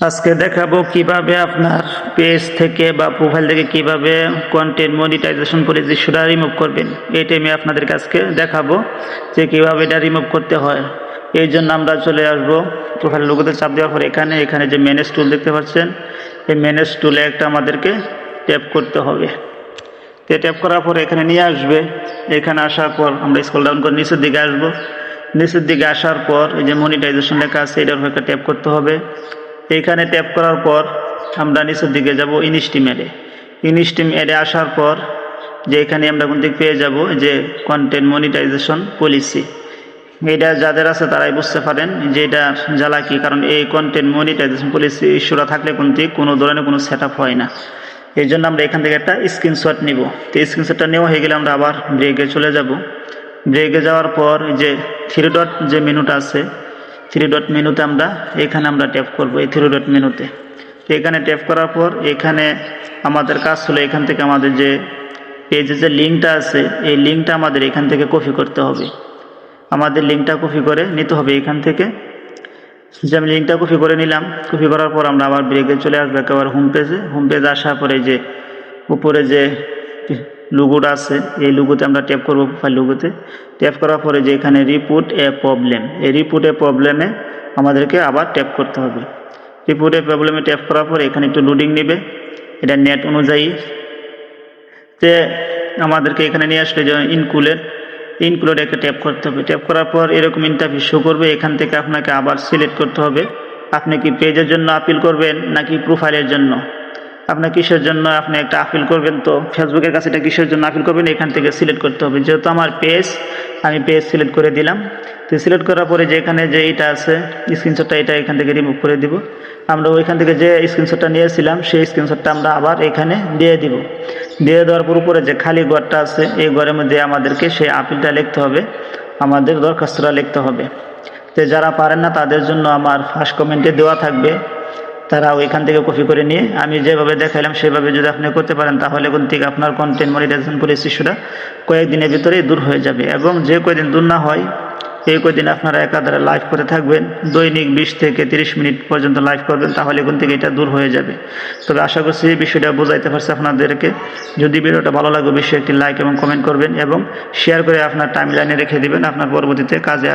আজকে দেখাবো কীভাবে আপনার পেজ থেকে বা প্রোফাইল থেকে কীভাবে কন্টেন্ট মনিটাইজেশন করে যে সেটা রিমুভ করবেন। এইটা আমি আপনাদেরকে আজকে দেখাবো যে কীভাবে এটা রিমুভ করতে হয়। এই জন্য আমরা চলে আসব প্রোফাইল লোগোতে চাপ দেওয়ার পর এখানে এখানে যে ম্যানেজ টুল দেখতে পাচ্ছেন, এই ম্যানেজ টুলে একটা আমাদেরকে ট্যাপ করতে হবে। তো ট্যাপ করার পর এখানে নিয়ে আসবে। এখানে আসার পর আমরা স্কল ডাউন করে নিচের দিকে আসব। নিচের দিকে আসার পর এই যে মনিটাইজেশন লেখা আছে, এটার উপর একটা ট্যাপ করতে হবে। এইখানে ট্যাপ করার পর আমরা নিচের দিকে যাব ইনস্টিম অ্যাডে আসার পর যে এখানে আমরা কিন্তু পেয়ে যাব যে কন্টেন্ট মনিটাইজেশন পলিসি এটা যাদের আছে তারাই বুঝতে পারেন যে এটা জ্বালা কি, কারণ এই কন্টেন্ট মনিটাইজেশন পলিসি ইস্যুরা থাকলে কিন্তু কোনো ধরনের কোনো সেট হয় না। এই জন্য আমরা এখান থেকে একটা স্ক্রিনশট নিব। তো স্ক্রিনশটটা নেওয়া হয়ে গেলে আমরা আবার ব্রেকে চলে যাব। ব্রেকে যাওয়ার পর যে থ্রি ডট যে মেনুটা আছে থ্রি ডট মেনুতে আমরা এখানে আমরা ট্যাপ করব, এই থ্রি ডট মেনুতে তো এখানে ট্যাপ করার পর এখানে আমাদের কাজ হলো এখান থেকে আমাদের যে পেজে যে লিঙ্কটা আছে, এই লিঙ্কটা আমাদের এখান থেকে কপি করতে হবে। আমাদের লিঙ্কটা কপি করে নিতে হবে এখান থেকে। যে আমি লিঙ্কটা কপি করে নিলাম কপি করার পর আমরা আবার ব্রেকে চলে আসব, একেবারে হোম পেজে হোম পেজে আসার পরে যে উপরে যে লুগোটা আছে, এই লুগোতে আমরা ট্যাপ করব প্রোফাইল লুগোতে ট্যাপ করার পরে যে এখানে রিপোর্ট এ প্রবলেম এই রিপোর্ট এ প্রবলেমে আমাদেরকে আবার ট্যাপ করতে হবে। রিপোর্ট এ প্রবলেমে ট্যাপ করার পরে এখানে একটু লোডিং নেবে, এটা নেট অনুযায়ী। তে আমাদেরকে এখানে নিয়ে আসলে যে ইনকুলের ইনক্লুড একটা ট্যাপ করতে হবে। ট্যাপ করার পর এরকম ইন্টারভিউ শো করবে, এখান থেকে আপনাকে আবার সিলেক্ট করতে হবে। আপনি কি পেজের জন্য আপিল করবেন নাকি প্রোফাইলের জন্য? আপনার কিসের জন্য আপনি একটা আপিল করবেন তো? ফেসবুকের কাছে এটা কিসের জন্য আপিল করবেন? এখান থেকে সিলেক্ট করতে হবে। যেহেতু আমার পেজ, আমি পেজ সিলেক্ট করে দিলাম। তো সিলেক্ট করার পরে যে এখানে যে এটা আছে স্ক্রিনশটটা এটা এখান থেকে রিমুভ করে দিব। আমরা ওইখান থেকে যে স্ক্রিনশটটা নিয়েছিলাম, সেই স্ক্রিনশটটা আমরা আবার এখানে দিয়ে দিব। দিয়ে দেওয়ার পর উপরে যে খালি ঘরটা আছে, এই ঘরের মধ্যে আমাদেরকে সেই আপিলটা লিখতে হবে। আমাদের দরখাস্তটা লিখতে হবে। তো যারা পারেন না, তাদের জন্য আমার ফার্স্ট কমেন্টে দেওয়া থাকবে। তারা ওইখান থেকে কপি করে নিয়ে, আমি যেভাবে দেখাইলাম সেভাবে যদি আপনি করতে পারেন, তাহলে কোন থেকে আপনার কন্টেন্ট মনিটাইজেশন পলিসি ইস্যুটা কয়েকদিনের ভিতরেই দূর হয়ে যাবে। এবং যে কয়দিন দূর না হয়, এই কয়দিন আপনারা একাধারে লাইভ করে থাকবেন, দৈনিক বিশ থেকে তিরিশ মিনিট পর্যন্ত লাইভ করবেন, তাহলে কোন থেকে এটা দূর হয়ে যাবে। তবে আশা করছি এই বিষয়টা বোঝাইতে পারছি আপনাদেরকে। যদি ভিডিওটা ভালো লাগে, অবশ্যই একটি লাইক এবং কমেন্ট করবেন এবং শেয়ার করে আপনার টাইম লাইনে রেখে দিবেন, আপনার পরবর্তীতে কাজে